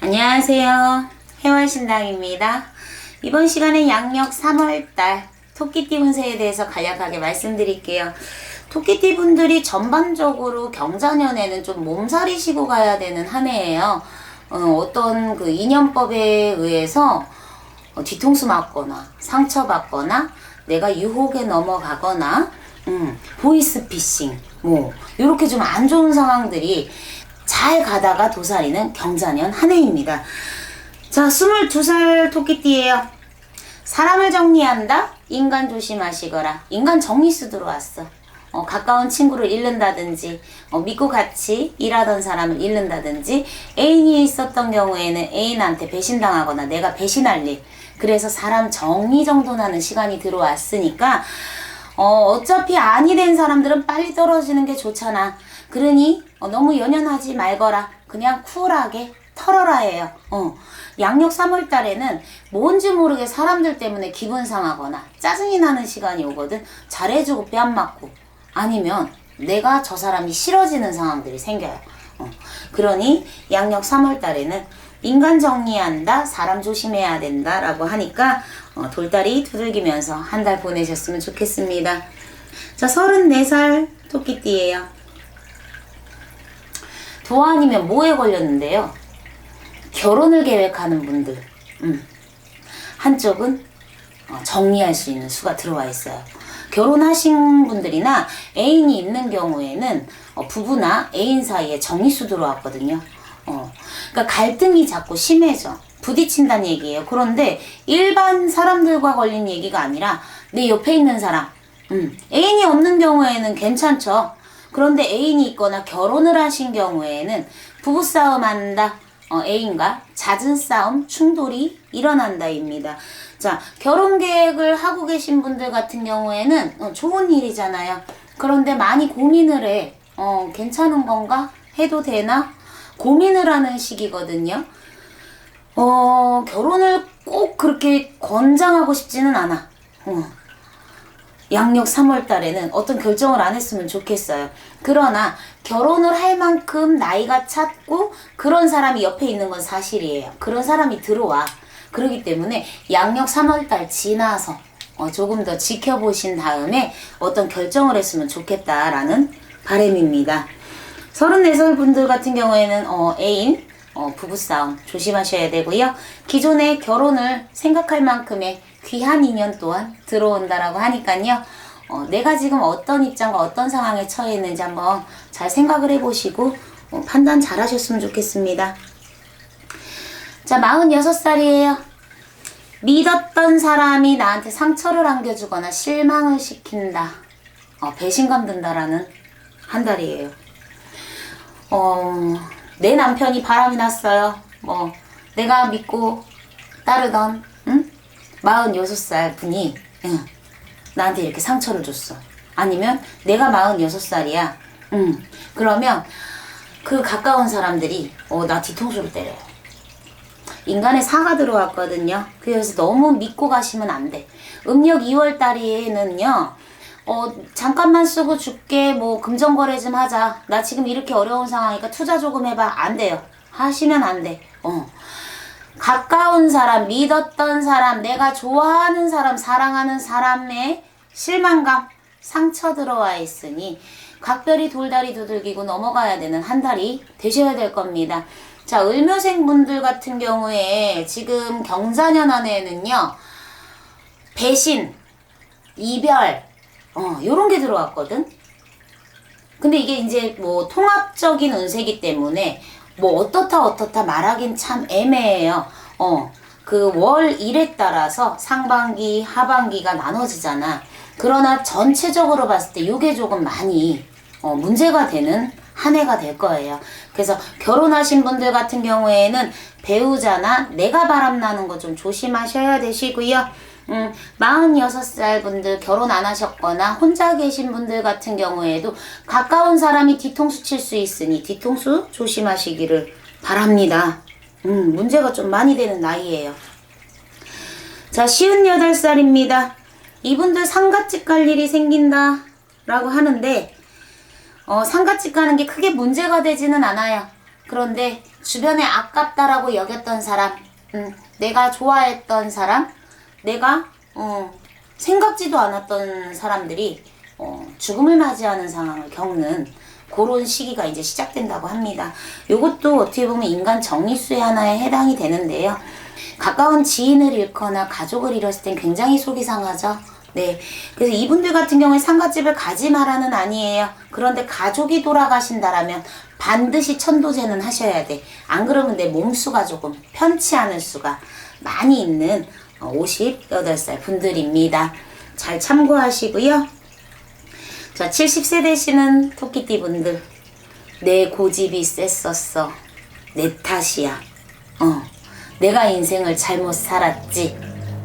안녕하세요. 해월신당입니다. 이번 시간에 양력 3월달 토끼띠 운세에 대해서 간략하게 말씀드릴게요. 토끼띠 분들이 전반적으로 경자년에는 좀 몸살이시고 가야 되는 한 해예요. 어, 떤그 인연법에 의해서 어, 뒤통수 맞거나 상처받거나 내가 유혹에 넘어가거나 음, 보이스피싱 뭐 이렇게 좀 안 좋은 상황들이 잘 가다가 도사리는 경자년 한 해입니다. 자, 22살 토끼띠예요. 사람을 정리한다? 인간 조심하시거라. 인간 정리수 들어왔어. 어, 가까운 친구를 잃는다든지, 어, 믿고 같이 일하던 사람을 잃는다든지, 애인이 있었던 경우에는 애인한테 배신당하거나 내가 배신할 일. 그래서 사람 정리 정돈하는 시간이 들어왔으니까, 어, 어차피 아니 된 사람들은 빨리 떨어지는 게 좋잖아. 그러니, 어, 너무 연연하지 말거라. 그냥 쿨하게 털어라 해요. 어. 양력 3월 달에는 뭔지 모르게 사람들 때문에 기분 상하거나 짜증이 나는 시간이 오거든. 잘해주고 뺨 맞고. 아니면 내가 저 사람이 싫어지는 상황들이 생겨요. 어. 그러니 양력 3월 달에는 인간 정리한다, 사람 조심해야 된다 라고 하니까 어, 돌다리 두들기면서 한 달 보내셨으면 좋겠습니다. 자, 34살 토끼띠예요. 도안이면 뭐에 걸렸는데요? 결혼을 계획하는 분들. 음. 한쪽은 어, 정리할 수 있는 수가 들어와 있어요. 결혼하신 분들이나 애인이 있는 경우에는 어, 부부나 애인 사이에 정리수 들어왔거든요. 어, 그러니까 갈등이 자꾸 심해져. 부딪힌다는 얘기예요. 그런데 일반 사람들과 걸린 얘기가 아니라 내 옆에 있는 사람. 음, 애인이 없는 경우에는 괜찮죠. 그런데 애인이 있거나 결혼을 하신 경우에는 부부싸움 한다. 어, 애인과 잦은 싸움, 충돌이 일어난다입니다. 자, 결혼 계획을 하고 계신 분들 같은 경우에는 어, 좋은 일이잖아요. 그런데 많이 고민을 해. 어, 괜찮은 건가? 해도 되나? 고민을 하는 시기거든요. 어, 결혼을 꼭 그렇게 권장하고 싶지는 않아. 어. 양력 3월 달에는 어떤 결정을 안 했으면 좋겠어요. 그러나 결혼을 할 만큼 나이가 찼고 그런 사람이 옆에 있는 건 사실이에요. 그런 사람이 들어와. 그렇기 때문에 양력 3월 달 지나서 어, 조금 더 지켜보신 다음에 어떤 결정을 했으면 좋겠다라는 바람입니다. 34살 분들 같은 경우에는 어, 애인, 어, 부부싸움 조심하셔야 되고요. 기존에 결혼을 생각할 만큼의 귀한 인연 또한 들어온다라고 하니까요. 어, 내가 지금 어떤 입장과 어떤 상황에 처해 있는지 한번 잘 생각을 해보시고 어, 판단 잘 하셨으면 좋겠습니다. 자, 46살이에요. 믿었던 사람이 나한테 상처를 안겨주거나 실망을 시킨다. 어, 배신감 든다라는 한 달이에요. 어, 내 남편이 바람이 났어요. 뭐, 내가 믿고 따르던, 응? 46살 분이, 응, 나한테 이렇게 상처를 줬어. 아니면 내가 46살이야. 응. 그러면 그 가까운 사람들이, 어, 나 뒤통수를 때려요. 인간의 사가 들어왔거든요. 그래서 너무 믿고 가시면 안 돼. 음력 2월 달에는요, 어, 잠깐만 쓰고 줄게. 뭐, 금전거래 좀 하자. 나 지금 이렇게 어려운 상황이니까 투자 조금 해봐. 안 돼요. 하시면 안 돼. 어. 가까운 사람, 믿었던 사람, 내가 좋아하는 사람, 사랑하는 사람의 실망감, 상처 들어와 있으니, 각별히 돌다리 두들기고 넘어가야 되는 한 달이 되셔야 될 겁니다. 자, 을묘생 분들 같은 경우에 지금 경자년 안에는요, 배신, 이별, 어, 요런 게 들어왔거든? 근데 이게 이제 뭐 통합적인 운세기 때문에 뭐 어떻다 어떻다 말하긴 참 애매해요. 어, 그 월 일에 따라서 상반기, 하반기가 나눠지잖아. 그러나 전체적으로 봤을 때 요게 조금 많이 어, 문제가 되는 한 해가 될 거예요. 그래서 결혼하신 분들 같은 경우에는 배우자나 내가 바람나는 거 좀 조심하셔야 되시고요. 음, 46살 분들 결혼 안 하셨거나 혼자 계신 분들 같은 경우에도 가까운 사람이 뒤통수 칠 수 있으니 뒤통수 조심하시기를 바랍니다. 음, 문제가 좀 많이 되는 나이예요. 자, 58살입니다. 이분들 상가집 갈 일이 생긴다. 라고 하는데, 어, 상가집 가는 게 크게 문제가 되지는 않아요. 그런데 주변에 아깝다라고 여겼던 사람, 음, 내가 좋아했던 사람, 내가 어, 생각지도 않았던 사람들이 어, 죽음을 맞이하는 상황을 겪는 그런 시기가 이제 시작된다고 합니다. 이것도 어떻게 보면 인간 정리수의 하나에 해당이 되는데요. 가까운 지인을 잃거나 가족을 잃었을 땐 굉장히 속이 상하죠. 네. 그래서 이분들 같은 경우에 상가집을 가지 마라는 아니에요. 그런데 가족이 돌아가신다라면 반드시 천도제는 하셔야 돼. 안 그러면 내 몸수가 조금 편치 않을 수가 많이 있는 58살 분들입니다. 잘 참고하시고요. 자, 70세 되시는 토끼띠 분들. 내 고집이 셌었어. 내 탓이야. 어. 내가 인생을 잘못 살았지.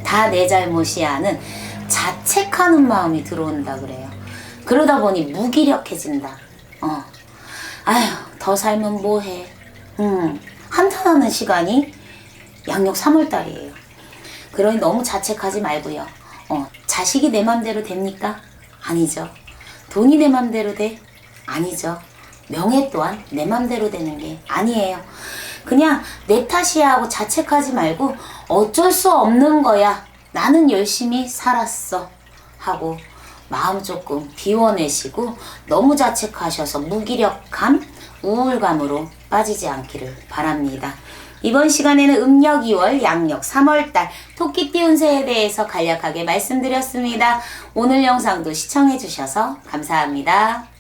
다 내 잘못이야 하는 자책하는 마음이 들어온다 그래요. 그러다 보니 무기력해진다. 어. 아휴, 더 살면 뭐해. 음, 한탄하는 시간이 양력 3월달이에요. 그러니 너무 자책하지 말고요. 어, 자식이 내 맘대로 됩니까? 아니죠. 돈이 내 맘대로 돼? 아니죠. 명예 또한 내 맘대로 되는 게 아니에요. 그냥 내 탓이야 하고 자책하지 말고 어쩔 수 없는 거야. 나는 열심히 살았어. 하고 마음 조금 비워내시고 너무 자책하셔서 무기력함, 우울감으로 빠지지 않기를 바랍니다. 이번 시간에는 음력 2월, 양력 3월달 토끼띠 운세에 대해서 간략하게 말씀드렸습니다. 오늘 영상도 시청해주셔서 감사합니다.